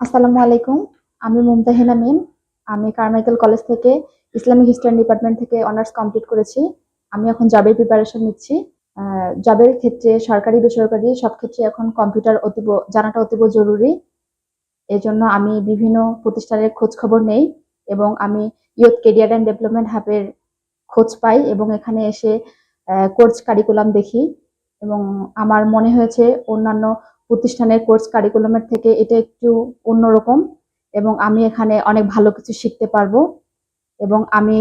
আসসালামু আলাইকুম। আমি মুমতাহিনা মিম। আমি কারমাইকেল কলেজ থেকে ইসলামিক হিস্ট্রি ডিপার্টমেন্ট থেকে অনার্স কমপ্লিট করেছি। আমি এখন জবের প্রিপারেশন নিচ্ছি। জবের ক্ষেত্রে সরকারি, বেসরকারি সব ক্ষেত্রে এখন কম্পিউটার অতীব, জানাটা অতীব জরুরি। এই জন্য আমি বিভিন্ন প্রতিষ্ঠানের খোঁজ খবর নেই এবং আমি ইয়ুথ কেরিয়ার অ্যান্ড ডেভেলপমেন্ট হাবের খোঁজ পাই এবং এখানে এসে কোর্স কারিকুলাম দেখি এবং আমার মনে হয়েছে অন্যান্য প্রতিষ্ঠানের কোর্স কারিকুলামের থেকে এটা একটু অন্যরকম এবং আমি এখানে অনেক ভালো কিছু শিখতে পারব এবং আমি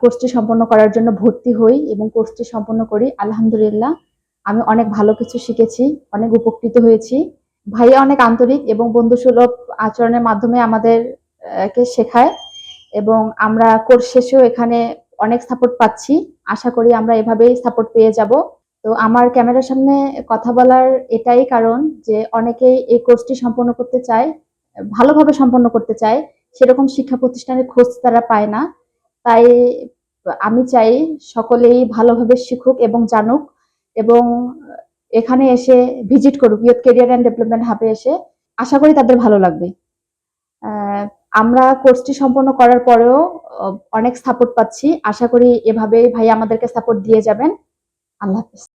কোর্সটি সম্পন্ন করার জন্য ভর্তি হই এবং কোর্সটি সম্পন্ন করি আলহামদুলিল্লাহ। আমি অনেক ভালো কিছু শিখেছি অনেক উপকৃত হয়েছি। ভাইয়া অনেক আন্তরিক এবং বন্ধুসুলভ আচরণের মাধ্যমে আমাদের আহ, কে শেখায় এবং আমরা কোর্স শেষেও এখানে অনেক সাপোর্ট পাচ্ছি। আশা করি আমরা এভাবেই সাপোর্ট পেয়ে যাব। তো আমার ক্যামেরার সামনে কথা বলার এটাই কারণ যে অনেকেই এই কোর্সটি সম্পন্ন করতে চায়, ভালোভাবে সম্পন্ন করতে চায়, সেরকম শিক্ষা প্রতিষ্ঠানের খোঁজ তারা পায় না। তাই আমি চাই সকলেই ভালোভাবে শিখুক এবং জানুক এবং এখানে এসে ভিজিট করুক, ইয়ুথ কেরিয়ার অ্যান্ড ডেভেলপমেন্ট হাবে এসে। আশা করি তাদের ভালো লাগবে। আমরা কোর্সটি সম্পন্ন করার পরেও অনেক সাপোর্ট পাচ্ছি। আশা করি এভাবে ভাই আমাদেরকে সাপোর্ট দিয়ে যাবেন। আল্লাহ হাফিজ।